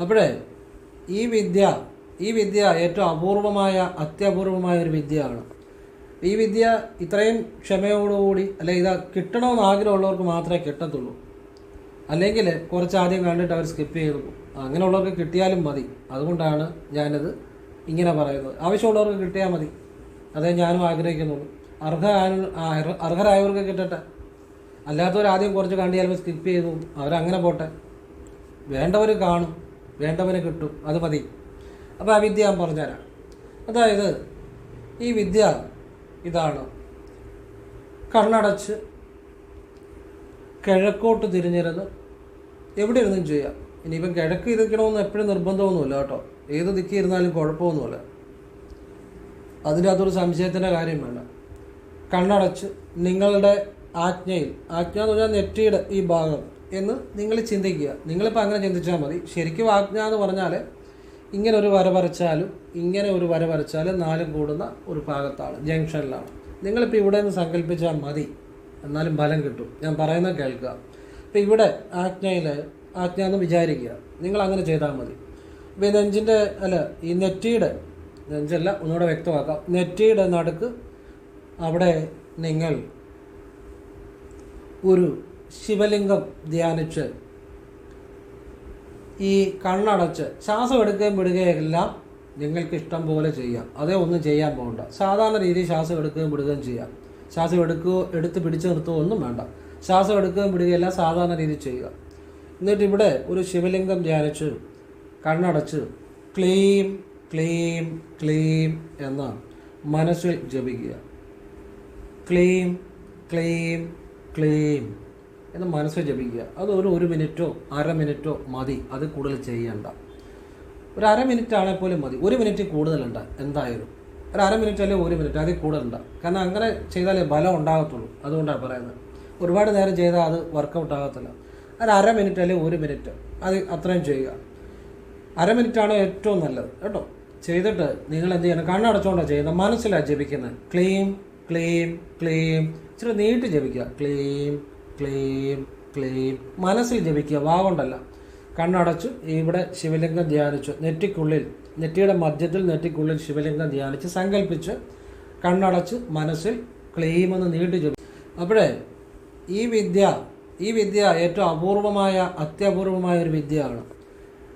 അപ്പോഴേ ഈ വിദ്യ ഈ വിദ്യ ഏറ്റവും അപൂർവമായ അത്യപൂർവമായ ഒരു വിദ്യയാണ്. ഈ വിദ്യ ഇത്രയും ക്ഷമയോടുകൂടി അല്ലെ ഇത് കിട്ടണമെന്ന് ആഗ്രഹമുള്ളവർക്ക് മാത്രമേ കിട്ടത്തുള്ളൂ. അല്ലെങ്കിൽ കുറച്ച് ആദ്യം കണ്ടിട്ട് അവർ സ്കിപ്പ് ചെയ്തു. പോകും അങ്ങനെയുള്ളവർക്ക് കിട്ടിയാലും മതി. അതുകൊണ്ടാണ് ഞാനത് ഇങ്ങനെ പറയുന്നത്. ആവശ്യമുള്ളവർക്ക് കിട്ടിയാൽ മതി. അതേ ഞാനും ആഗ്രഹിക്കുന്നുള്ളൂ. അർഹ അർഹരായവർക്ക് കിട്ടട്ടെ. അല്ലാത്തവർ ആദ്യം കുറച്ച് കണ്ട് ചിലപ്പോൾ സ്കിപ്പ് ചെയ്തു. അവരങ്ങനെ പോട്ടെ. വേണ്ടവർ കാണും. വേണ്ടവന് കിട്ടും അത് മതി. അപ്പോൾ ആ വിദ്യ ഞാൻ പറഞ്ഞുതരാം. അതായത് ഈ വിദ്യ ഇതാണ്. കണ്ണടച്ച് കിഴക്കോട്ട് തിരിഞ്ഞിരുന്ന് എവിടെ ഇരുന്നും ചെയ്യാം. ഇനിയിപ്പം കിഴക്ക് ഇരിക്കണമെന്ന് എപ്പോഴും നിർബന്ധമൊന്നുമില്ല കേട്ടോ. ഏത് ദിക്കി ഇരുന്നാലും കുഴപ്പമൊന്നുമില്ല. അതിന്റെ അകത്തൊരു സംശയത്തിന്റെ കാര്യം വേണ്ട. കണ്ണടച്ച് നിങ്ങളുടെ ആജ്ഞയിൽ ആജ്ഞ എന്ന് പറഞ്ഞാൽ നെറ്റിയുടെ ഈ ഭാഗം എന്ന് നിങ്ങൾ ചിന്തിക്കുക. നിങ്ങളിപ്പോൾ അങ്ങനെ ചിന്തിച്ചാൽ മതി. ശരിക്കും ആജ്ഞ എന്ന് പറഞ്ഞാൽ ഇങ്ങനെ ഒരു വര വരച്ചാലും ഇങ്ങനെ ഒരു വര വരച്ചാലും നാലും കൂടുന്ന ഒരു ഭാഗത്താണ് ജംഗ്ഷനിലാണ്. നിങ്ങളിപ്പോൾ ഇവിടെ നിന്ന് സങ്കല്പിച്ചാൽ മതി. എന്നാലും ഫലം കിട്ടും. ഞാൻ പറയുന്നത് കേൾക്കുക. അപ്പോൾ ഇവിടെ ആജ്ഞയിൽ ആജ്ഞ എന്ന് വിചാരിക്കുക. നിങ്ങൾ അങ്ങനെ ചെയ്താൽ മതി. ഇപ്പോൾ ഈ നെഞ്ചിന്റെ അല്ല ഈ നെറ്റിയുടെ നെഞ്ചല്ല ഒന്നുകൂടെ വ്യക്തമാക്കാം. നെറ്റിയുടെ നടുക്ക് അവിടെ നിങ്ങൾ ഒരു ശിവലിംഗം ധ്യാനിച്ച് ഈ കണ്ണടച്ച് ശ്വാസം എടുക്കുകയും വിടുകയും നിങ്ങൾക്ക് ഇഷ്ടം പോലെ ചെയ്യാം. അതേ ഒന്നും ചെയ്യാൻ പോകണ്ട സാധാരണ രീതിയിൽ ശ്വാസം എടുക്കുകയും വിടുകയും ചെയ്യാം. ശ്വാസം എടുക്കുകയോ എടുത്ത് പിടിച്ചു നിർത്തുകയോ ഒന്നും വേണ്ട. ശ്വാസം എടുക്കുകയും വിടുകയെല്ലാം സാധാരണ രീതിയിൽ ചെയ്യുക. എന്നിട്ട് ഇവിടെ ഒരു ശിവലിംഗം ധ്യാനിച്ച് കണ്ണടച്ച് ക്ലീം ക്ലീം ക്ലീം എന്ന് മനസ്സിൽ ജപിക്കുക. ക്ലീം ക്ലീം ക്ലീം. എന്ന് മനസ്സ് ജപിക്കുക. അത് ഒരു ഒരു മിനിറ്റോ അര മിനിറ്റോ മതി. അത് കൂടുതൽ ചെയ്യണ്ട. ഒരു അര മിനിറ്റ് ആണെങ്കിൽ പോലും മതി. ഒരു മിനിറ്റ് കൂടുതലുണ്ട് എന്തായാലും. ഒരു അര മിനിറ്റ് അല്ലെങ്കിൽ ഒരു മിനിറ്റ് അതിൽ കൂടുതലുണ്ട്. കാരണം അങ്ങനെ ചെയ്താലേ ബലം ഉണ്ടാകത്തുള്ളൂ. അതുകൊണ്ടാണ് പറയുന്നത്. ഒരുപാട് നേരം ചെയ്താൽ അത് വർക്കൗട്ട് ആകത്തില്ല. ഒരു അര മിനിറ്റ് അല്ലെങ്കിൽ ഒരു മിനിറ്റ് അത് അത്രയും ചെയ്യുക. അര മിനിറ്റാണ് ഏറ്റവും നല്ലത്. കേട്ടോ? ചെയ്തിട്ട് നിങ്ങൾ എന്ത് ചെയ്യണം? കണ്ണടച്ചുകൊണ്ടാണ് ചെയ്യുന്നത്. മനസ്സിലാണ് ജപിക്കുന്നത്. ക്ലീം ക്ലീം ക്ലീം ഇച്ചിരി നീട്ടി ജപിക്കുക. ക്ലീം ക്ലീം ക്ലീം മനസ്സിൽ ജപിക്കുക. വാവുണ്ടല്ല. കണ്ണടച്ചു. ഇവിടെ ശിവലിംഗം ധ്യാനിച്ചു. നെറ്റിക്കുള്ളിൽ നെറ്റിയുടെ മധ്യത്തിൽ നെറ്റിക്കുള്ളിൽ ശിവലിംഗം ധ്യാനിച്ച് സങ്കല്പിച്ച് കണ്ണടച്ച് മനസ്സിൽ ക്ലീമെന്ന് നീട്ടി ജപി അപ്പോഴേ ഈ വിദ്യ ഈ വിദ്യ ഏറ്റവും അപൂർവമായ അത്യപൂർവമായ ഒരു വിദ്യയാണ്.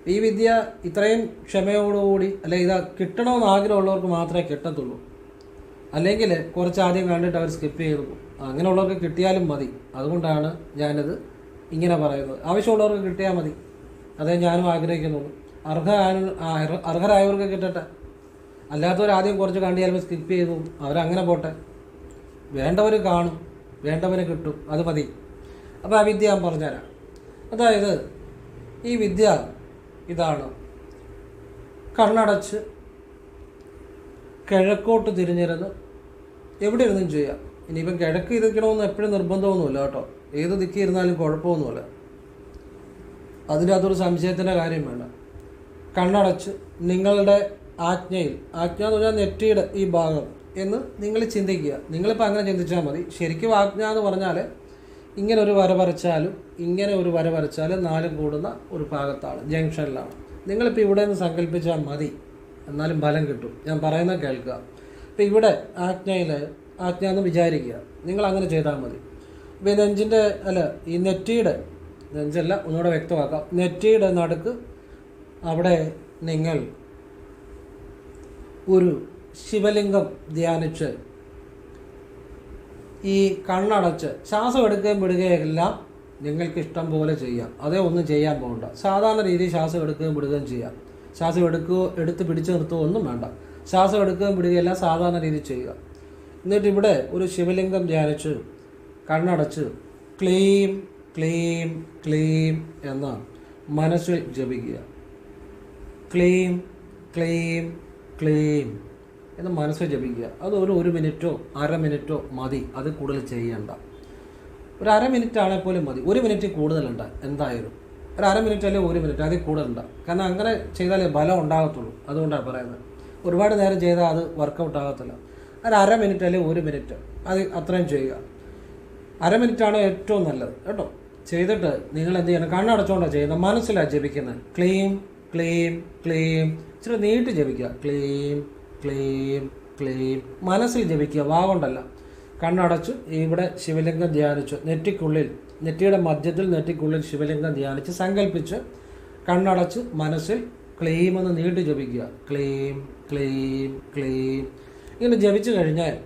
ഈ വിദ്യ ഇത്രയും ക്ഷമയോടുകൂടി അല്ലെ ഇത് കിട്ടണമെന്ന് ആഗ്രഹമുള്ളവർക്ക് മാത്രമേ കിട്ടത്തുള്ളൂ. അല്ലെങ്കിൽ കുറച്ച് ആദ്യം കണ്ടിട്ട് അവർ സ്കിപ്പ് ചെയ്തു പോകും. അങ്ങനെയുള്ളവർക്ക് കിട്ടിയാലും മതി. അതുകൊണ്ടാണ് ഞാനത് ഇങ്ങനെ പറയുന്നത്. ആവശ്യമുള്ളവർക്ക് കിട്ടിയാൽ മതി. അതേ ഞാനും ആഗ്രഹിക്കുന്നുള്ളൂ. അർഹ അർഹരായവർക്ക് കിട്ടട്ടെ. അല്ലാത്തവർ ആദ്യം കുറച്ച് കണ്ട് ചിലപ്പോൾ സ്കിപ്പ് ചെയ്തു. അവരങ്ങനെ പോട്ടെ. വേണ്ടവർ കാണും. വേണ്ടവന് കിട്ടും. അത് മതി. അപ്പോൾ ആ വിദ്യ ഞാൻ പറഞ്ഞുതരാം. അതായത് ഈ വിദ്യ ഇതാണ്. കണ്ണടച്ച് കിഴക്കോട്ട് തിരിഞ്ഞിരുന്ന് എവിടെ ഇരുന്നും ചെയ്യാം. ഇനിയിപ്പം കിഴക്ക് ഇരിക്കണമെന്ന് എപ്പോഴും നിർബന്ധമൊന്നുമില്ല കേട്ടോ. ഏത് ദിക്കി ഇരുന്നാലും കുഴപ്പമൊന്നുമില്ല. അതൊരു സംശയത്തിന്റെ കാര്യം വേണ്ട. കണ്ണടച്ച് നിങ്ങളുടെ ആജ്ഞയിൽ ആജ്ഞ എന്ന് പറഞ്ഞാൽ നെറ്റിയുടെ ഈ ഭാഗം എന്ന് നിങ്ങൾ ചിന്തിക്കുക. നിങ്ങളിപ്പോൾ അങ്ങനെ ചിന്തിച്ചാൽ മതി. ശരിക്കും ആജ്ഞ എന്ന് പറഞ്ഞാൽ ഇങ്ങനെ ഒരു വര വരച്ചാലും ഇങ്ങനെ ഒരു വര വരച്ചാലും നാലും കൂടുന്ന ഒരു ഭാഗത്താണ് ജംഗ്ഷനിലാണ്. നിങ്ങളിപ്പോൾ ഇവിടെ നിന്ന് സങ്കല്പിച്ചാൽ മതി. എന്നാലും ഫലം കിട്ടും. ഞാൻ പറയുന്നത് കേൾക്കുക. അപ്പോൾ ഇവിടെ ആജ്ഞയിൽ ആജ്ഞ എന്ന് വിചാരിക്കുക. നിങ്ങൾ അങ്ങനെ ചെയ്താൽ മതി. ഇപ്പോൾ ഈ നെഞ്ചിന്റെ അല്ല ഈ നെറ്റിയുടെ നെഞ്ചല്ല ഒന്നുകൂടെ വ്യക്തമാക്കാം. നെറ്റിയുടെ നടുക്ക് അവിടെ നിങ്ങൾ ഒരു ശിവലിംഗം ധ്യാനിച്ച് ഈ കണ്ണടച്ച് ശ്വാസം എടുക്കുകയും വിടുകയെല്ലാം നിങ്ങൾക്ക് ഇഷ്ടം പോലെ ചെയ്യാം. അതേ ഒന്നും ചെയ്യാൻ പോകണ്ട. സാധാരണ രീതിയിൽ ശ്വാസം എടുക്കുകയും വിടുകയും ചെയ്യാം. ശ്വാസം എടുക്കുകയോ എടുത്ത് പിടിച്ചു നിർത്തുകയോ ഒന്നും വേണ്ട. ശ്വാസം എടുക്കുകയും വിടുകയെല്ലാം സാധാരണ രീതിയിൽ ചെയ്യുക. എന്നിട്ട് ഇവിടെ ഒരു ശിവലിംഗം ധ്യാനിച്ച് കണ്ണടച്ച് ക്ലീം ക്ലീം ക്ലീം എന്ന് മനസ്സിൽ ജപിക്കുക. ക്ലീം ക്ലീം ക്ലീം എന്ന് മനസ്സിൽ ജപിക്കുക. അത് ഒരു ഒരു മിനിറ്റോ അര മിനിറ്റോ മതി. അത് കൂടുതൽ ചെയ്യണ്ട. ഒരു അര മിനിറ്റ് ആണെങ്കിൽ പോലും മതി. ഒരു മിനിറ്റ് കൂടുതലുണ്ട് എന്തായാലും. ഒരു അര മിനിറ്റ് അല്ലെങ്കിൽ ഒരു മിനിറ്റ് അതിൽ കൂടുതലുണ്ട്. കാരണം അങ്ങനെ ചെയ്താലേ ബലം ഉണ്ടാകത്തുള്ളൂ. അതുകൊണ്ടാണ് പറയുന്നത്. ഒരുപാട് നേരം ചെയ്താൽ അത് വർക്കൗട്ട് ആകത്തില്ല. ഒരു അര മിനിറ്റ് അല്ലെങ്കിൽ ഒരു മിനിറ്റ്. അത് അത്രയും ചെയ്യുക. അര മിനിറ്റാണ് ഏറ്റവും നല്ലത് കേട്ടോ? ചെയ്തിട്ട് നിങ്ങൾ എന്ത് ചെയ്യണം? കണ്ണടച്ചുകൊണ്ടാണ് ചെയ്യുന്നത്. മനസ്സിലാണ് ജപിക്കുന്നത് ക്ലീം ക്ലീം ക്ലീം. ഇച്ചിരി നീട്ടി ജപിക്കുക. ക്ലീം ക്ലീം ക്ലീം. മനസ്സിൽ ജപിക്കുക. വാഗൊണ്ടല്ല കണ്ണടച്ചു ഇവിടെ ശിവലിംഗം ധ്യാനിച്ചു. നെറ്റിക്കുള്ളിൽ നെറ്റിയുടെ മധ്യത്തിൽ നെറ്റിക്കുള്ളിൽ ശിവലിംഗം ധ്യാനിച്ച് സങ്കല്പിച്ച് കണ്ണടച്ച് മനസ്സിൽ ക്ലീം എന്ന് നീട്ടി ജപിക്കുക. ക്ലീം ക്ലീം ക്ലീം. ഇങ്ങനെ ജപിച്ചു കഴിഞ്ഞാൽ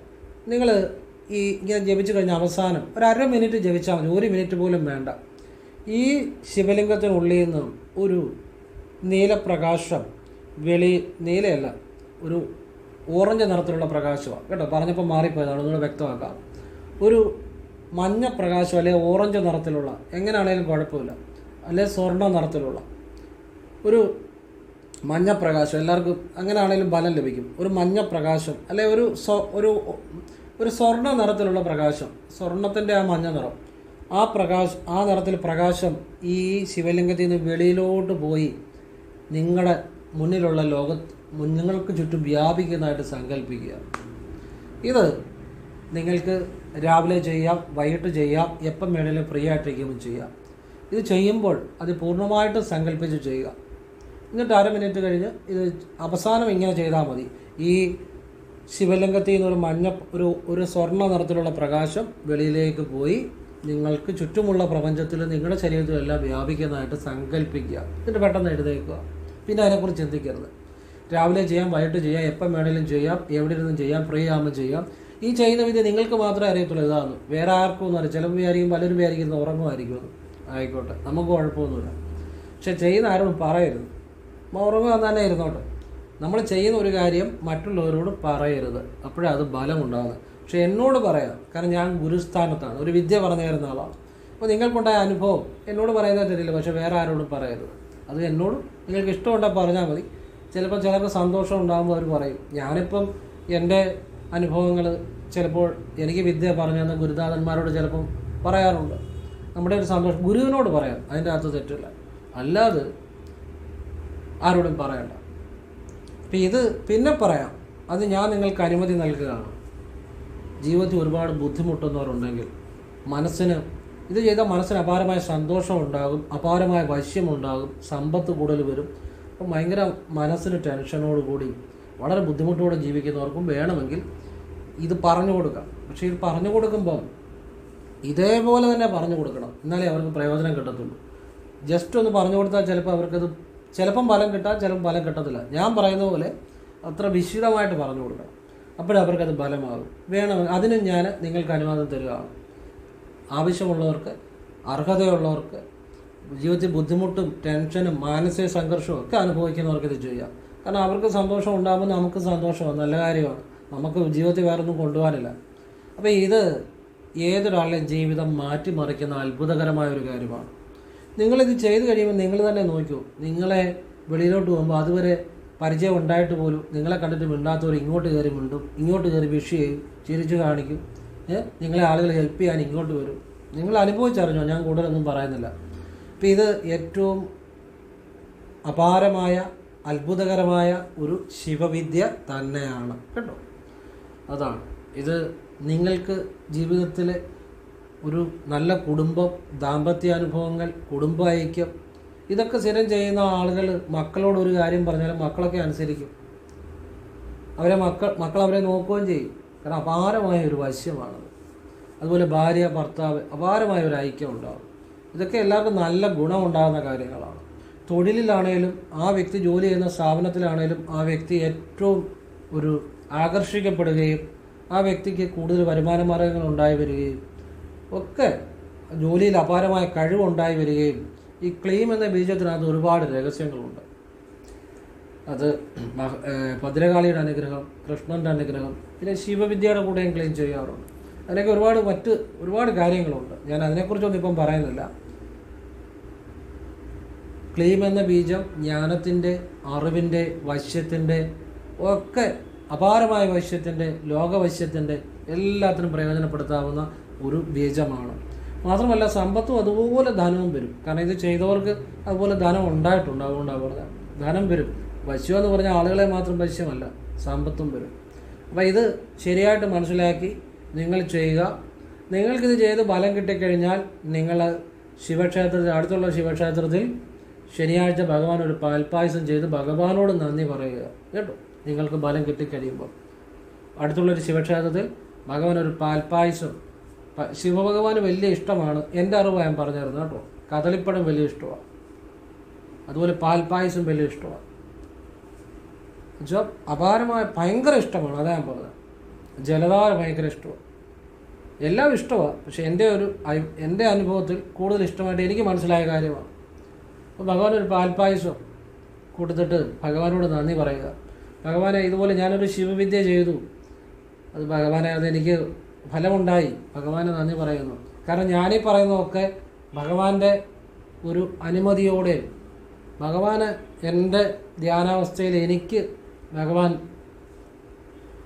നിങ്ങൾ ഈ ഇങ്ങനെ ജപിച്ചു കഴിഞ്ഞ അവസാനം ഒരു അര മിനിറ്റ് ജപിച്ചാൽ മതി ഒരു മിനിറ്റ് പോലും വേണ്ട. ഈ ശിവലിംഗത്തിനുള്ളിൽ നിന്ന് ഒരു നീലപ്രകാശം വെളി നീലയല്ല ഒരു ഓറഞ്ച് നിറത്തിലുള്ള പ്രകാശമാണ്. കേട്ടോ പറഞ്ഞപ്പോൾ മാറിപ്പോയതാണ്. ഒന്നുകൂടെ വ്യക്തമാക്കാം. ഒരു മഞ്ഞ പ്രകാശം അല്ലെങ്കിൽ ഓറഞ്ച് നിറത്തിലുള്ള എങ്ങനെയാണെങ്കിലും കുഴപ്പമില്ല. അല്ലെങ്കിൽ സ്വർണ നിറത്തിലുള്ള ഒരു മഞ്ഞ പ്രകാശം എല്ലാവർക്കും അങ്ങനെയാണെങ്കിലും ബലം ലഭിക്കും. ഒരു മഞ്ഞപ്രകാശം അല്ലെ ഒരു ഒരു ഒരു സ്വർണ നിറത്തിലുള്ള പ്രകാശം സ്വർണത്തിന്റെ ആ മഞ്ഞ നിറം. ആ പ്രകാശം ആ നിറത്തിൽ പ്രകാശം ഈ ശിവലിംഗത്തിൽ നിന്ന് വെളിയിലോട്ട് പോയി നിങ്ങളുടെ മുന്നിലുള്ള ലോക നിങ്ങൾക്ക് ചുറ്റും വ്യാപിക്കുന്നതായിട്ട് സങ്കല്പിക്കുക. ഇത് നിങ്ങൾക്ക് രാവിലെ ചെയ്യാം വൈകിട്ട് ചെയ്യാം എപ്പം വേണേലും ഫ്രീ ആയിട്ടിരിക്കുമ്പോൾ ചെയ്യാം. ഇത് ചെയ്യുമ്പോൾ അത് പൂർണമായിട്ട് സങ്കല്പിച്ച് ചെയ്യുക. എന്നിട്ട് അര മിനിറ്റ് കഴിഞ്ഞ് ഇത് അവസാനം ഇങ്ങനെ ചെയ്താൽ മതി. ഈ ശിവലിംഗത്തിൽ നിന്നൊരു മഞ്ഞ ഒരു ഒരു സ്വർണ നിറത്തിലുള്ള പ്രകാശം വെളിയിലേക്ക് പോയി നിങ്ങൾക്ക് ചുറ്റുമുള്ള പ്രപഞ്ചത്തിൽ നിങ്ങളുടെ ശരീരത്തിലെല്ലാം വ്യാപിക്കുന്നതായിട്ട് സങ്കല്പിക്കുക എന്നിട്ട് പെട്ടെന്ന് എഴുതേക്കുക പിന്നെ അതിനെക്കുറിച്ച് ചിന്തിക്കരുത്. രാവിലെ ചെയ്യാം വൈകിട്ട് ചെയ്യാം എപ്പം വേണേലും ചെയ്യാം എവിടെ ഇരുന്നും ചെയ്യാം ഫ്രീ ആകുമ്പോൾ ചെയ്യാം. ഈ ചെയ്യുന്ന വിധി നിങ്ങൾക്ക് മാത്രമേ അറിയത്തുള്ളൂ. ഇതാണ്. വേറെ ആർക്കും ഒന്നും അറിയാം ചിലപ്പോൾ വിചാരിക്കും പലരും വിചാരിക്കുന്നത് ഉറങ്ങുമായിരിക്കും ആയിക്കോട്ടെ. നമുക്ക് കുഴപ്പമൊന്നുമില്ല. പക്ഷെ ചെയ്യുന്ന ആരോടും പറയരുത്. ഉറങ്ങുക തന്നെ ഇരുന്നോട്ടെ. നമ്മൾ ചെയ്യുന്ന ഒരു കാര്യം മറ്റുള്ളവരോട് പറയരുത്. അപ്പോഴേ അത് ബലമുണ്ടാകുന്നത് പക്ഷെ എന്നോട് പറയാം കാരണം ഞാൻ ഗുരുസ്ഥാനത്താണ്. ഒരു വിദ്യ പറഞ്ഞു തരുന്ന ആളാണ്. അപ്പോൾ നിങ്ങൾക്കുണ്ടായ അനുഭവം എന്നോട് പറയുന്നത് തരില്ല പക്ഷേ വേറെ ആരോടും പറയരുത്. അത് എന്നോട് നിങ്ങൾക്ക് ഇഷ്ടമുണ്ടെങ്കിൽ പറഞ്ഞാൽ മതി. ചിലപ്പോൾ ചിലർക്ക് സന്തോഷം ഉണ്ടാകുമ്പോൾ അവർ പറയും ഞാനിപ്പം എന്റെ അനുഭവങ്ങൾ ചിലപ്പോൾ എനിക്ക് വിദ്യ പറഞ്ഞു തന്ന ഗുരുനാഥന്മാരോട് ചിലപ്പം പറയാറുണ്ട്. നമ്മുടെ ഒരു സന്തോഷം ഗുരുവിനോട് പറയാം. അതിന്റെ അകത്ത് തെറ്റില്ല. അല്ലാതെ ആരോടും പറയണ്ട. അപ്പം ഇത് പിന്നെ പറയാം. അത് ഞാൻ നിങ്ങൾക്ക് അനുമതി നൽകുകയാണ്. ജീവിതത്തിൽ ഒരുപാട് ബുദ്ധിമുട്ടുന്നവരുണ്ടെങ്കിൽ മനസ്സിന് ഇത് ചെയ്താൽ മനസ്സിന് അപാരമായ സന്തോഷം ഉണ്ടാകും അപാരമായ വശ്യമുണ്ടാകും സമ്പത്ത് കൂടുതൽ വരും. അപ്പം ഭയങ്കര മനസ്സിന് ടെൻഷനോടുകൂടി വളരെ ബുദ്ധിമുട്ടോടെ ജീവിക്കുന്നവർക്കും വേണമെങ്കിൽ ഇത് പറഞ്ഞു കൊടുക്കാം. പക്ഷേ ഇത് പറഞ്ഞു കൊടുക്കുമ്പം ഇതേപോലെ തന്നെ പറഞ്ഞു കൊടുക്കണം. എന്നാലേ അവർക്ക് പ്രയോജനം കിട്ടത്തുള്ളൂ. ജസ്റ്റ് ഒന്ന് പറഞ്ഞു കൊടുത്താൽ ചിലപ്പോൾ അവർക്കത് ചിലപ്പം ഫലം കിട്ടാം ചിലപ്പം ഫലം കിട്ടത്തില്ല. ഞാൻ പറയുന്ന പോലെ അത്ര വിശദമായിട്ട് പറഞ്ഞു കൊടുക്കണം. അപ്പോഴേ അവർക്കത് ഫലമാകും. വേണം അതിനും ഞാൻ നിങ്ങൾക്ക് അനുവാദം തരികയാണ്. ആവശ്യമുള്ളവർക്ക് അർഹതയുള്ളവർക്ക് ജീവിതത്തിൽ ബുദ്ധിമുട്ടും ടെൻഷനും മാനസിക സംഘർഷവും ഒക്കെ അനുഭവിക്കുന്നവർക്ക് ഇത് ചെയ്യാം. കാരണം അവർക്ക് സന്തോഷം ഉണ്ടാകുമ്പോൾ നമുക്ക് സന്തോഷമാണ് നല്ല കാര്യമാണ്. നമുക്ക് ജീവിതത്തിൽ വേറെ ഒന്നും കൊണ്ടുപോകാനില്ല. അപ്പോൾ ഇത് ഏതൊരാളുടെയും ജീവിതം മാറ്റിമറിക്കുന്ന അത്ഭുതകരമായ ഒരു കാര്യമാണ്. നിങ്ങളിത് ചെയ്തു കഴിയുമ്പോൾ നിങ്ങൾ തന്നെ നോക്കൂ. നിങ്ങളെ വെളിയിലോട്ട് പോകുമ്പോൾ അതുവരെ പരിചയം ഉണ്ടായിട്ട് പോലും നിങ്ങളെ കണ്ടിട്ട് മിണ്ടാത്തവർ ഇങ്ങോട്ട് കയറി മിണ്ടും ഇങ്ങോട്ട് കയറി വിഷ് ചെയ്യും ചിരിച്ചു കാണിക്കും. നിങ്ങളെ ആളുകൾ ഹെൽപ്പ് ചെയ്യാൻ ഇങ്ങോട്ട് വരും. നിങ്ങൾ അനുഭവിച്ചറിഞ്ഞോ? ഞാൻ കൂടുതലൊന്നും പറയുന്നില്ല. അപ്പം ഇത് ഏറ്റവും അപാരമായ അത്ഭുതകരമായ ഒരു ശിവവിദ്യ തന്നെയാണ്. കേട്ടോ? അതാണ്. ഇത് നിങ്ങൾക്ക് ജീവിതത്തിലെ ഒരു നല്ല കുടുംബം ദാമ്പത്യാനുഭവങ്ങൾ കുടുംബ ഐക്യം ഇതൊക്കെ സ്ഥിരം ചെയ്യുന്ന ആളുകൾ മക്കളോട് ഒരു കാര്യം പറഞ്ഞാലും മക്കളൊക്കെ അനുസരിക്കും. അവരെ മക്കൾ മക്കൾ അവരെ നോക്കുകയും ചെയ്യും. കാരണം അപാരമായ ഒരു വശ്യമാണത് അതുപോലെ ഭാര്യ ഭർത്താവ് അപാരമായ ഒരു ഐക്യം ഉണ്ടാകും ഇതൊക്കെ എല്ലാവർക്കും നല്ല ഗുണമുണ്ടാകുന്ന കാര്യങ്ങളാണ്. തൊഴിലിലാണേലും ആ വ്യക്തി ജോലി ചെയ്യുന്ന സ്ഥാപനത്തിലാണേലും ആ വ്യക്തി ഏറ്റവും ഒരു ആകർഷിക്കപ്പെടുകയും ആ വ്യക്തിക്ക് കൂടുതൽ വരുമാന മാർഗങ്ങൾ ഉണ്ടായി വരികയും ഒക്കെ ജോലിയിൽ അപാരമായ കഴിവുണ്ടായി വരികയും ഈ ക്ലെയിം എന്ന ബീജത്തിനകത്ത് ഒരുപാട് രഹസ്യങ്ങളുണ്ട്. അത് ഭദ്രകാളിയുടെ അനുഗ്രഹം കൃഷ്ണന്റെ അനുഗ്രഹം പിന്നെ ശിവവിദ്യയുടെ കൂടെയും ക്ലെയിം ചെയ്യാറുണ്ട്. അതിനൊക്കെ ഒരുപാട് മറ്റ് ഒരുപാട് കാര്യങ്ങളുണ്ട്. ഞാൻ അതിനെക്കുറിച്ചൊന്നും ഇപ്പം പറയുന്നില്ല. ക്ലെയിം എന്ന ബീജം ജ്ഞാനത്തിന്റെ അറിവിന്റെ വശ്യത്തിന്റെ ഒക്കെ അപാരമായ വശ്യത്തിന്റെ ലോകവശ്യത്തിന്റെ എല്ലാത്തിനും പ്രയോജനപ്പെടുത്താവുന്ന ഒരു ബീജമാണ്. മാത്രമല്ല സമ്പത്തും അതുപോലെ ധനവും വരും. കാരണം ഇത് ചെയ്തവർക്ക് അതുപോലെ ധനം ഉണ്ടായിട്ടുണ്ട്. അതുകൊണ്ടാണ് പറഞ്ഞത് ധനം വരും. പശു എന്ന് പറഞ്ഞാൽ ആളുകളെ മാത്രം പശ്യമല്ല സമ്പത്തും വരും. അപ്പോൾ ഇത് ശരിയായിട്ട് മനസ്സിലാക്കി നിങ്ങൾ ചെയ്യുക. നിങ്ങൾക്കിത് ചെയ്ത് ഫലം കിട്ടിക്കഴിഞ്ഞാൽ നിങ്ങൾ ശിവക്ഷേത്രത്തിൽ അടുത്തുള്ള ശിവക്ഷേത്രത്തിൽ ശനിയാഴ്ച ഭഗവാൻ ഒരു പാൽപ്പായസം ചെയ്ത് ഭഗവാനോട് നന്ദി പറയുക. കേട്ടോ? നിങ്ങൾക്ക് ബലം കിട്ടിക്കഴിയുമ്പോൾ അടുത്തുള്ളൊരു ശിവക്ഷേത്രത്തിൽ ഭഗവാൻ ഒരു പാൽപ്പായസം ശിവഭഗവാന് വലിയ ഇഷ്ടമാണ്. എന്റെ അറിവ് ഞാൻ പറഞ്ഞായിരുന്നു കേട്ടോ. കദളിപ്പഴം വലിയ ഇഷ്ടമാണ്. അതുപോലെ പാൽപ്പായസം വലിയ ഇഷ്ടമാണ്. അപാരമായ ഭയങ്കര ഇഷ്ടമാണ്. അതാ ഞാൻ പറഞ്ഞത്. ജലധാര ഭയങ്കര ഇഷ്ടമാണ്. എല്ലാം ഇഷ്ടമാണ്. പക്ഷെ എന്റെ ഒരു എന്റെ അനുഭവത്തിൽ കൂടുതൽ ഇഷ്ടമായിട്ട് എനിക്ക് മനസ്സിലായ കാര്യമാണ്. അപ്പോൾ ഭഗവാൻ ഒരു പാൽപ്പായസം കൊടുത്തിട്ട് ഭഗവാനോട് നന്ദി പറയുക. ഭഗവാനെ ഇതുപോലെ ഞാനൊരു ശിവവിദ്യ ചെയ്തു. അത് ഭഗവാനെ അതെനിക്ക് ഫലമുണ്ടായി. ഭഗവാനെ നന്ദി പറയുന്നു. കാരണം ഞാനീ പറയുന്നതൊക്കെ ഭഗവാന്റെ ഒരു അനുമതിയോടെ. ഭഗവാന് എന്റെ ധ്യാനാവസ്ഥയിൽ എനിക്ക് ഭഗവാൻ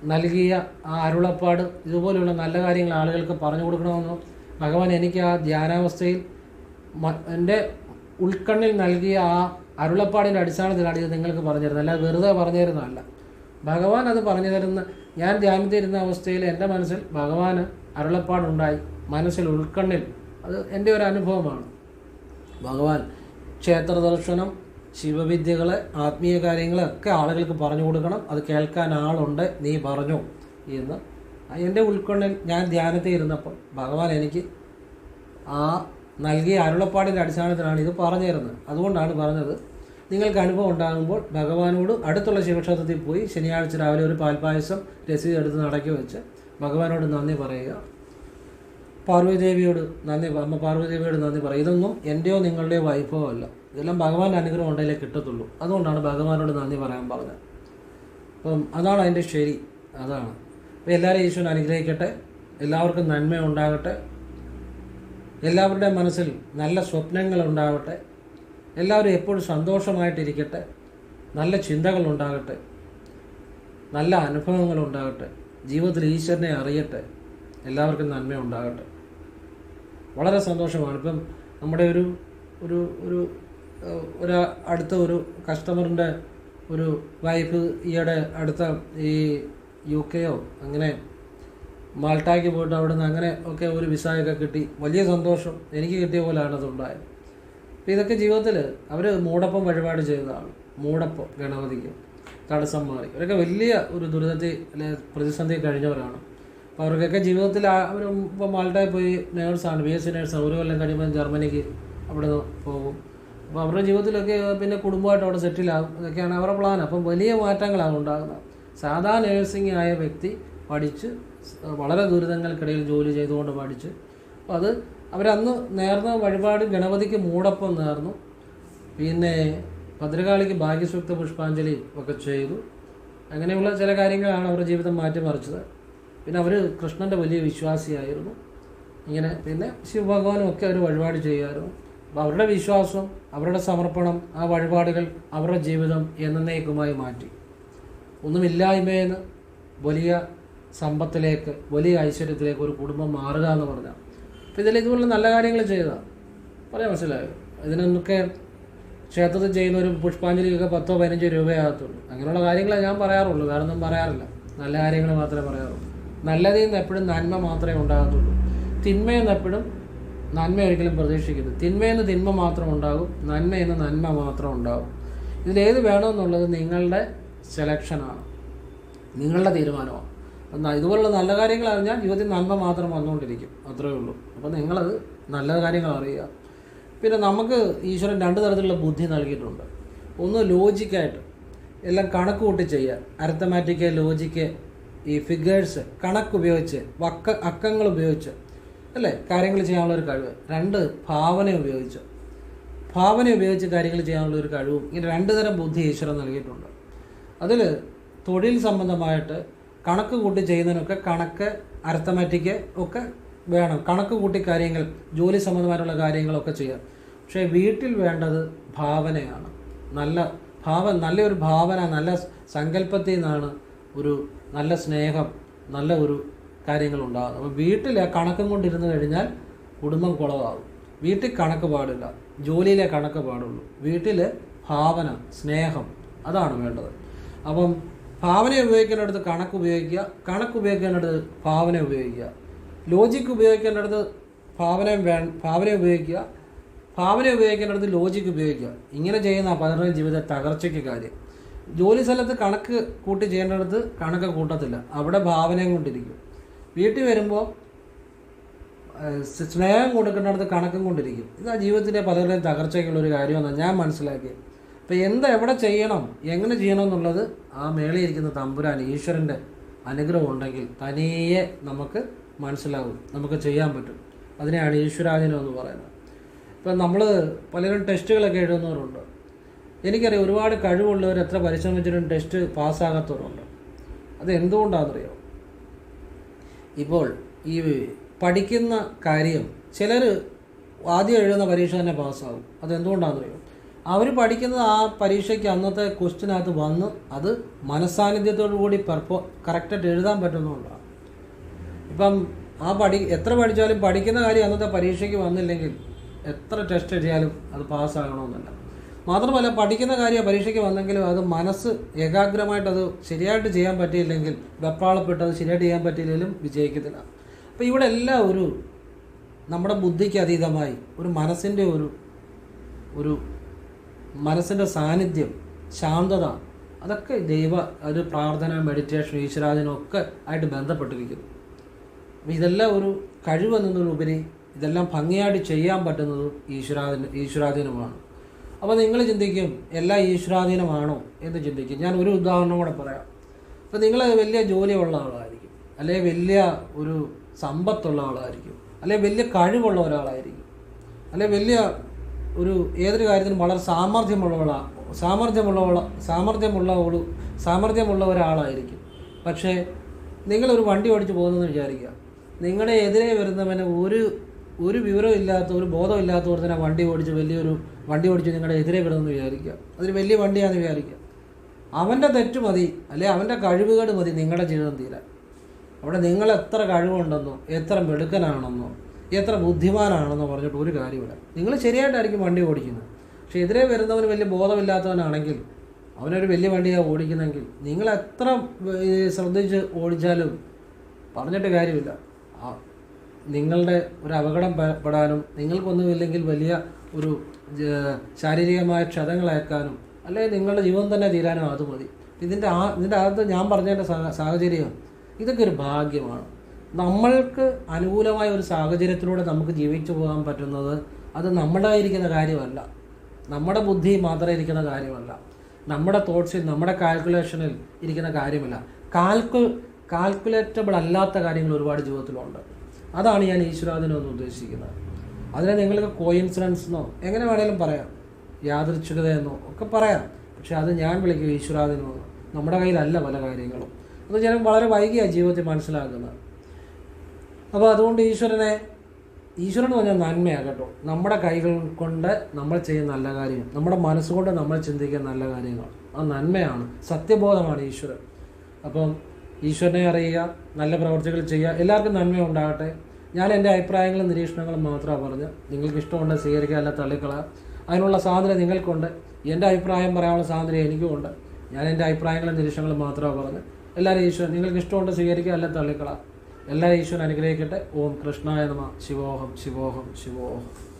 നൽകിയ ആ അരുളപ്പാട് ഇതുപോലെയുള്ള നല്ല കാര്യങ്ങൾ ആളുകൾക്ക് പറഞ്ഞു കൊടുക്കണമെന്നോ ഭഗവാൻ എനിക്ക് ആ ധ്യാനാവസ്ഥയിൽ എന്റെ ഉൾക്കണ്ണിൽ നൽകിയ ആ അരുളപ്പാടിന്റെ അടിസ്ഥാനത്തിലാണ് ഇത് നിങ്ങൾക്ക് പറഞ്ഞു തരുന്നത് അല്ല വെറുതെ പറഞ്ഞു തരുന്നതല്ല ഭഗവാൻ അത് പറഞ്ഞു തരുന്ന ഞാൻ ധ്യാനത്തിരുന്ന അവസ്ഥയിൽ എന്റെ മനസ്സിൽ ഭഗവാന് അരുളപ്പാടുണ്ടായി. മനസ്സിൽ ഉൾക്കണ്ണിൽ. അത് എന്റെ ഒരു അനുഭവമാണ്. ഭഗവാൻ ക്ഷേത്ര ദർശനം ശിവവിദ്യകൾ ആത്മീയ കാര്യങ്ങളൊക്കെ ആളുകൾക്ക് പറഞ്ഞു കൊടുക്കണം. അത് കേൾക്കാൻ ആളുണ്ട് നീ പറഞ്ഞു എന്ന്. എന്റെ ഉൾക്കൊള്ളിൽ ഞാൻ ധ്യാനത്തിൽ ഇരുന്നപ്പോൾ ഭഗവാൻ എനിക്ക് ആ നൽകിയ അരുളപ്പാടിന്റെ അടിസ്ഥാനത്തിലാണ് ഇത് പറഞ്ഞു തരുന്നത് അതുകൊണ്ടാണ് പറഞ്ഞത് നിങ്ങൾക്ക് അനുഭവം ഉണ്ടാകുമ്പോൾ ഭഗവാനോട് അടുത്തുള്ള ശിവക്ഷേത്രത്തിൽ പോയി ശനിയാഴ്ച രാവിലെ ഒരു പാൽപ്പായസം രസീത് എടുത്ത് നടക്കി വെച്ച് ഭഗവാനോട് നന്ദി പറയുക. പാർവതിദേവിയോട് നന്ദി അമ്മ പാർവതിദേവിയോട് നന്ദി പറയുക. ഇതൊന്നും എന്റെയോ നിങ്ങളുടെയോ വൈഭവമല്ല. അല്ല ഇതെല്ലാം ഭഗവാന്റെ അനുഗ്രഹം ഉണ്ടെങ്കിലേ കിട്ടത്തുള്ളൂ. അതുകൊണ്ടാണ് ഭഗവാനോട് നന്ദി പറയാൻ പറഞ്ഞത്. അപ്പം അതാണ് അതിന്റെ ശരി. അതാണ്. അപ്പോൾ എല്ലാവരും ഈശ്വരൻ അനുഗ്രഹിക്കട്ടെ. എല്ലാവർക്കും നന്മ ഉണ്ടാകട്ടെ എല്ലാവരുടെയും മനസ്സിൽ നല്ല സ്വപ്നങ്ങൾ ഉണ്ടാകട്ടെ. എല്ലാവരും എപ്പോഴും സന്തോഷമായിട്ടിരിക്കട്ടെ. നല്ല ചിന്തകൾ ഉണ്ടാകട്ടെ നല്ല അനുഭവങ്ങൾ ഉണ്ടാകട്ടെ ജീവിതത്തിൽ ഈശ്വരനെ അറിയട്ടെ. എല്ലാവർക്കും നന്മ ഉണ്ടാകട്ടെ വളരെ സന്തോഷമാണ്. ഇപ്പം നമ്മുടെ ഒരു ഒരു ഒരു ഒരു അടുത്ത ഒരു കസ്റ്റമറിന്റെ ഒരു വൈഫ് ഈയിടെ അടുത്ത ഈ യു കെയോ അങ്ങനെ മാൾട്ടാക്ക് പോയിട്ട് അവിടെ നിന്ന് അങ്ങനെ ഒക്കെ ഒരു വിസയൊക്കെ കിട്ടി. വലിയ സന്തോഷം. എനിക്ക് കിട്ടിയ പോലെയാണ് അതുണ്ടായത് അപ്പോൾ ഇതൊക്കെ ജീവിതത്തിൽ അവർ മൂടപ്പം വഴിപാട് ചെയ്തതാണ് മൂടപ്പം ഗണപതിക്ക് തടസ്സം മാറി. ഇവരൊക്കെ വലിയ ഒരു ദുരിതത്തിൽ അല്ലെ പ്രതിസന്ധി കഴിഞ്ഞവരാണ്. അപ്പോൾ അവർക്കൊക്കെ ജീവിതത്തിൽ അവർ ഇപ്പോൾ മാൾട്ടായി പോയി നേഴ്സാണ് ബി എസ് സി നേഴ്സാണ് ഒരു കൊല്ലം കഴിയുമ്പോൾ ജർമ്മനിക്ക് അവിടെ നിന്ന് പോകും. അപ്പോൾ അവരുടെ ജീവിതത്തിലൊക്കെ പിന്നെ കുടുംബമായിട്ട് അവിടെ സെറ്റിലാകും ഇതൊക്കെയാണ് അവരുടെ പ്ലാൻ അപ്പം വലിയ മാറ്റങ്ങളാണ് ഉണ്ടാകുന്നത്. സാധാ നേഴ്സിംഗ് ആയ വ്യക്തി പഠിച്ച് വളരെ ദുരിതങ്ങൾക്കിടയിൽ ജോലി ചെയ്തുകൊണ്ട് പഠിച്ച് അപ്പോൾ അത് അവരന്ന് നേർന്ന വഴിപാട് ഗണപതിക്ക് മൂടപ്പം നേർന്നു. പിന്നെ ഭദ്രകാളിക്ക് ഭാഗ്യസൂക്ത പുഷ്പാഞ്ജലി ഒക്കെ ചെയ്തു. അങ്ങനെയുള്ള ചില കാര്യങ്ങളാണ് അവരുടെ ജീവിതം മാറ്റിമറിച്ചത്. പിന്നെ അവർ കൃഷ്ണന്റെ വലിയ വിശ്വാസിയായിരുന്നു. ഇങ്ങനെ പിന്നെ ശിവഭഗവാനും ഒക്കെ അവർ വഴിപാട് ചെയ്യുമായിരുന്നു അപ്പോൾ അവരുടെ വിശ്വാസം അവരുടെ സമർപ്പണം ആ വഴിപാടുകൾ അവരുടെ ജീവിതം എന്നേക്കുമായി മാറ്റി. ഒന്നുമില്ലായ്മയെന്ന് വലിയ സമ്പത്തിലേക്ക് വലിയ ഐശ്വര്യത്തിലേക്ക് ഒരു കുടുംബം മാറുക എന്ന് പറഞ്ഞാൽ അപ്പോൾ ഇതിൽ ഇതുപോലെ നല്ല കാര്യങ്ങൾ ചെയ്തതാണ് പറയാൻ മനസ്സിലായോ? ഇതിനൊക്കെ ക്ഷേത്രത്തിൽ ചെയ്യുന്ന ഒരു പുഷ്പാഞ്ജലിക്കൊക്കെ പത്തോ പതിനഞ്ചോ രൂപയാകത്തുള്ളൂ. അങ്ങനെയുള്ള കാര്യങ്ങളെ ഞാൻ പറയാറുള്ളൂ. വേറെ ഒന്നും പറയാറില്ല. നല്ല കാര്യങ്ങൾ മാത്രമേ പറയാറുള്ളൂ. നല്ലതിൽ നിന്ന് എപ്പോഴും നന്മ മാത്രമേ ഉണ്ടാകത്തുള്ളൂ. തിന്മയിൽ നിന്ന് എപ്പോഴും നന്മ ഒരിക്കലും പ്രതീക്ഷിക്കരുത്. തിന്മയെന്ന് തിന്മ മാത്രം ഉണ്ടാകും. നന്മയെന്ന് നന്മ മാത്രം ഉണ്ടാകും. ഇതിലേത് വേണമെന്നുള്ളത് നിങ്ങളുടെ സെലക്ഷനാണ് നിങ്ങളുടെ തീരുമാനമാണ്. അപ്പം ഇതുപോലുള്ള നല്ല കാര്യങ്ങൾ അറിഞ്ഞാൽ ജീവിതത്തിൽ നന്മ മാത്രം വന്നുകൊണ്ടിരിക്കും. അത്രേ ഉള്ളൂ. അപ്പോൾ നിങ്ങളത് നല്ല കാര്യങ്ങൾ അറിയുക. പിന്നെ നമുക്ക് ഈശ്വരൻ രണ്ട് തരത്തിലുള്ള ബുദ്ധി നൽകിയിട്ടുണ്ട്. ഒന്ന് ലോജിക്കായിട്ട് എല്ലാം കണക്ക് കൂട്ടി ചെയ്യുക. അരത്തമാറ്റിക്ക് ലോജിക്ക് ഈ ഫിഗേഴ്സ് കണക്ക് ഉപയോഗിച്ച് വക്ക അക്കങ്ങൾ ഉപയോഗിച്ച് അല്ലേ? കാര്യങ്ങൾ ചെയ്യാനുള്ള ഒരു കഴിവ്. രണ്ട് ഭാവന ഉപയോഗിച്ച്. ഭാവന ഉപയോഗിച്ച് കാര്യങ്ങൾ ചെയ്യാനുള്ള ഒരു കഴിവും. ഇങ്ങനെ രണ്ട് തരം ബുദ്ധി ഈശ്വരൻ നൽകിയിട്ടുണ്ട്. അതിൽ തൊഴിൽ സംബന്ധമായിട്ട് കണക്ക് കൂട്ടി ചെയ്യുന്നതിനൊക്കെ കണക്ക് അരത്തമാറ്റിക്ക് ഒക്കെ വേണം. കണക്ക് കൂട്ടി കാര്യങ്ങൾ ജോലി സംബന്ധമായിട്ടുള്ള കാര്യങ്ങളൊക്കെ ചെയ്യാം. പക്ഷേ വീട്ടിൽ വേണ്ടത് ഭാവനയാണ്. നല്ല ഭാവ നല്ലൊരു ഭാവന നല്ല സങ്കല്പത്തിൽ നിന്നാണ് ഒരു നല്ല സ്നേഹം നല്ല ഒരു കാര്യങ്ങളുണ്ടാകുന്നത് അപ്പോൾ വീട്ടിൽ ആ കണക്കും കൊണ്ടിരുന്ന് കഴിഞ്ഞാൽ കുടുംബം കുളവാകും. വീട്ടിൽ കണക്ക് പാടില്ല. ജോലിയിലെ കണക്ക് പാടുള്ളൂ. വീട്ടിൽ ഭാവന സ്നേഹം അതാണ് വേണ്ടത്. അപ്പം ഭാവന ഉപയോഗിക്കേണ്ടടുത്ത് കണക്ക് ഉപയോഗിക്കുക കണക്ക് ഉപയോഗിക്കേണ്ടടുത്ത് ഭാവന ഉപയോഗിക്കുക. ലോജിക്ക് ഉപയോഗിക്കേണ്ടടുത്ത് ഭാവന വേ ഭാവന ഉപയോഗിക്കുക. ഭാവന ഉപയോഗിക്കേണ്ടടുത്ത് ലോജിക്ക് ഉപയോഗിക്കുക. ഇങ്ങനെ ചെയ്യുന്ന പലരുടെയും ജീവിത തകർച്ചയ്ക്ക് കാര്യം. ജോലി സ്ഥലത്ത് കണക്ക് കൂട്ടി ചെയ്യേണ്ടടുത്ത് കണക്ക് കൂട്ടത്തില്ല. അവിടെ ഭാവനയും കൊണ്ടിരിക്കും. വീട്ടിൽ വരുമ്പോൾ സ്നേഹം കൊടുക്കേണ്ടടുത്ത് കണക്കും കൊണ്ടിരിക്കും. ഇതാ ജീവിതത്തിന്റെ പലരുടെയും തകർച്ചയ്ക്കുള്ള ഒരു കാര്യമെന്നാണ് ഞാൻ മനസ്സിലാക്കിയത്. അപ്പോൾ എന്താ എവിടെ ചെയ്യണം? എങ്ങനെ ചെയ്യണം എന്നുള്ളത് ആ മേളയിരിക്കുന്ന തമ്പുരാൻ ഈശ്വരന്റെ അനുഗ്രഹം ഉണ്ടെങ്കിൽ തനിയെ നമുക്ക് മനസ്സിലാകും നമുക്ക് ചെയ്യാൻ പറ്റും. അതിനെയാണ് ഈശ്വരാധീനം എന്ന് പറയുന്നത്. ഇപ്പം നമ്മൾ പലരും ടെസ്റ്റുകളൊക്കെ എഴുതുന്നവരുണ്ട്. എനിക്കറിയാം ഒരുപാട് കഴിവുള്ളവർ എത്ര പരിശ്രമിച്ചിട്ടും ടെസ്റ്റ് പാസ്സാകാത്തവരുണ്ട്. അത് എന്തുകൊണ്ടാണെന്നറിയോ ഇപ്പോൾ ഈ പഠിക്കുന്ന കാര്യം ചിലർ ആദ്യം എഴുതുന്ന പരീക്ഷ തന്നെ പാസ്സാകും. അത് എന്തുകൊണ്ടാണെന്നറിയോ അവർ പഠിക്കുന്നത് ആ പരീക്ഷയ്ക്ക് അന്നത്തെ ക്വസ്റ്റിനകത്ത് വന്ന് അത് മനസ്സാന്നിധ്യത്തോടു കൂടി പെർഫോ കറക്റ്റായിട്ട് എഴുതാൻ പറ്റുന്നതുകൊണ്ടാണ്. ഇപ്പം ആ പഠി എത്ര പഠിച്ചാലും പഠിക്കുന്ന കാര്യം അന്നത്തെ പരീക്ഷയ്ക്ക് വന്നില്ലെങ്കിൽ എത്ര ടെസ്റ്റ് എഴുതിയാലും അത് പാസ്സാകണമെന്നില്ല മാത്രമല്ല പഠിക്കുന്ന കാര്യം പരീക്ഷയ്ക്ക് വന്നെങ്കിലും അത് മനസ്സ് ഏകാഗ്രമായിട്ട് അത് ശരിയായിട്ട് ചെയ്യാൻ പറ്റിയില്ലെങ്കിൽ വെപ്രാളപ്പെട്ട് അത് ശരിയായിട്ട് ചെയ്യാൻ പറ്റിയില്ലെങ്കിലും വിജയിക്കത്തില്ല. അപ്പോൾ ഇവിടെ എല്ലാം ഒരു നമ്മുടെ ബുദ്ധിക്ക് അതീതമായി ഒരു മനസ്സിന്റെ ഒരു ഒരു മനസ്സിന്റെ സാന്നിധ്യം ശാന്തത അതൊക്കെ ദൈവ ഒരു പ്രാർത്ഥന മെഡിറ്റേഷൻ ഈശ്വരാധീനം ഒക്കെ ആയിട്ട് ബന്ധപ്പെട്ടിരിക്കുന്നു. അപ്പം ഇതെല്ലാം ഒരു കഴിവെന്നതിലുപരി ഇതെല്ലാം ഭംഗിയായിട്ട് ചെയ്യാൻ പറ്റുന്നത് ഈശ്വരാധീന ഈശ്വരാധീനമാണ്. അപ്പോൾ നിങ്ങൾ ചിന്തിക്കും എല്ലാം ഈശ്വരാധീനമാണോ എന്ന് ചിന്തിക്കും. ഞാൻ ഒരു ഉദാഹരണം കൂടെ പറയാം. അപ്പോൾ നിങ്ങൾ വലിയ ജോലിയുള്ള ആളായിരിക്കും അല്ലെങ്കിൽ വലിയ ഒരു സമ്പത്തുള്ള ആളായിരിക്കും അല്ലെങ്കിൽ വലിയ കഴിവുള്ള ഒരാളായിരിക്കും അല്ലെങ്കിൽ വലിയ ഒരു ഏതൊരു കാര്യത്തിനും വളരെ സാമർഥ്യമുള്ള സാമർഥ്യമുള്ളവള സാമർഥ്യമുള്ള ഒരു സാമർഥ്യമുള്ള ഒരാളായിരിക്കും. പക്ഷേ നിങ്ങളൊരു വണ്ടി ഓടിച്ച് പോകുന്നതെന്ന് വിചാരിക്കുക. നിങ്ങളുടെ എതിരെ വരുന്നവന് ഒരു ഒരു വിവരം ഇല്ലാത്ത ഒരു ബോധം ഇല്ലാത്ത തന്നെ വണ്ടി ഓടിച്ച് വലിയൊരു വണ്ടി ഓടിച്ച് നിങ്ങളുടെ എതിരെ വരുമെന്ന് വിചാരിക്കുക. അതൊരു വലിയ വണ്ടിയാണെന്ന് വിചാരിക്കുക. അവന്റെ തെറ്റ് മതി അല്ലെ അവന്റെ കഴിവുകേട് മതി നിങ്ങളുടെ ജീവിതം തീരാൻ. അവിടെ നിങ്ങൾ എത്ര കഴിവുണ്ടെന്നോ എത്ര മിടുക്കനാണെന്നോ എത്ര ബുദ്ധിമാനാണെന്ന് പറഞ്ഞിട്ട് ഒരു കാര്യമില്ല. നിങ്ങൾ ശരിയായിട്ടായിരിക്കും വണ്ടി ഓടിക്കുന്നത്. പക്ഷേ എതിരെ വരുന്നവന് വലിയ ബോധമില്ലാത്തവനാണെങ്കിൽ അവനൊരു വലിയ വണ്ടിയാണ് ഓടിക്കുന്നെങ്കിൽ നിങ്ങൾ എത്ര ശ്രദ്ധിച്ച് ഓടിച്ചാലും പറഞ്ഞിട്ട് കാര്യമില്ല. നിങ്ങളുടെ ഒരു അപകടം പെടാനും നിങ്ങൾക്കൊന്നുമില്ലെങ്കിൽ വലിയ ഒരു ശാരീരികമായ ക്ഷതങ്ങളേക്കാനും അല്ലെങ്കിൽ നിങ്ങളുടെ ജീവൻ തന്നെ തീരാനും അത് മതി. ഇതിന്റെ ആ ഇതിന്റെ അകത്ത് ഞാൻ പറഞ്ഞതിന്റെ സാഹചര്യം ഇതൊക്കെ ഒരു ഭാഗ്യമാണ്. നമ്മൾക്ക് അനുകൂലമായ ഒരു സാഹചര്യത്തിലൂടെ നമുക്ക് ജീവിച്ചു പോകാൻ പറ്റുന്നത് അത് നമ്മളായിരിക്കുന്ന കാര്യമല്ല. നമ്മുടെ ബുദ്ധി മാത്രം ഇരിക്കുന്ന കാര്യമല്ല. നമ്മുടെ തോട്ട്സിൽ നമ്മുടെ കാൽക്കുലേഷനിൽ ഇരിക്കുന്ന കാര്യമല്ല. കാൽക്കു കാൽക്കുലേറ്റബിൾ അല്ലാത്ത കാര്യങ്ങൾ ഒരുപാട് ജീവിതത്തിലുണ്ട്. അതാണ് ഞാൻ ഈശ്വരാധീനം എന്ന് ഉദ്ദേശിക്കുന്നത്. അതിനെ നിങ്ങൾക്ക് കോയിൻസിഡൻസ് എന്നോ എങ്ങനെ വേണേലും പറയാം. യാദൃച്ഛികതയെന്നോ ഒക്കെ പറയാം. പക്ഷേ അത് ഞാൻ വിളിക്കും ഈശ്വരാദിനോ നമ്മുടെ കയ്യിലല്ല പല കാര്യങ്ങളും. അത് ചിലപ്പോൾ വളരെ വൈകിയാണ് ജീവിതത്തിൽ മനസ്സിലാക്കുന്നത്. അപ്പോൾ അതുകൊണ്ട് ഈശ്വരനെ ഈശ്വരൻ നന്മയാണ് കേട്ടോ. നമ്മുടെ കൈകൾ കൊണ്ട് നമ്മൾ ചെയ്യുന്ന നല്ല കാര്യം നമ്മുടെ മനസ്സുകൊണ്ട് നമ്മൾ ചിന്തിക്കുന്ന നല്ല കാര്യങ്ങൾ. ആ നന്മയാണ് സത്യബോധമാണ് ഈശ്വരൻ. അപ്പം ഈശ്വരനെ അറിയുക നല്ല പ്രവർത്തികൾ ചെയ്യുക എല്ലാവർക്കും നന്മ ഉണ്ടാകട്ടെ. ഞാൻ എന്റെ അഭിപ്രായങ്ങളും നിരീക്ഷണങ്ങളും മാത്രമാണ് പറഞ്ഞ് നിങ്ങൾക്ക് ഇഷ്ടമുണ്ട് സ്വീകരിക്കുക അല്ല തള്ളിക്കള അതിനുള്ള സ്വാതന്ത്ര്യം നിങ്ങൾക്കുണ്ട്. എന്റെ അഭിപ്രായം പറയാനുള്ള സ്വാതന്ത്ര്യം എനിക്കുമുണ്ട്. ഞാൻ എന്റെ അഭിപ്രായങ്ങളും നിരീക്ഷണങ്ങളും മാത്രമാണ് പറഞ്ഞ് എല്ലാവരും ഈശ്വരൻ നിങ്ങൾക്ക് ഇഷ്ടമുണ്ട് സ്വീകരിക്കുക അല്ല തള്ളിക്കള എല്ലാ ഈശ്വരൻ അനുഗ്രഹിക്കട്ടെ. ഓം കൃഷ്ണായ നമ. ശിവോഹം ശിവോഹം ശിവോഹം.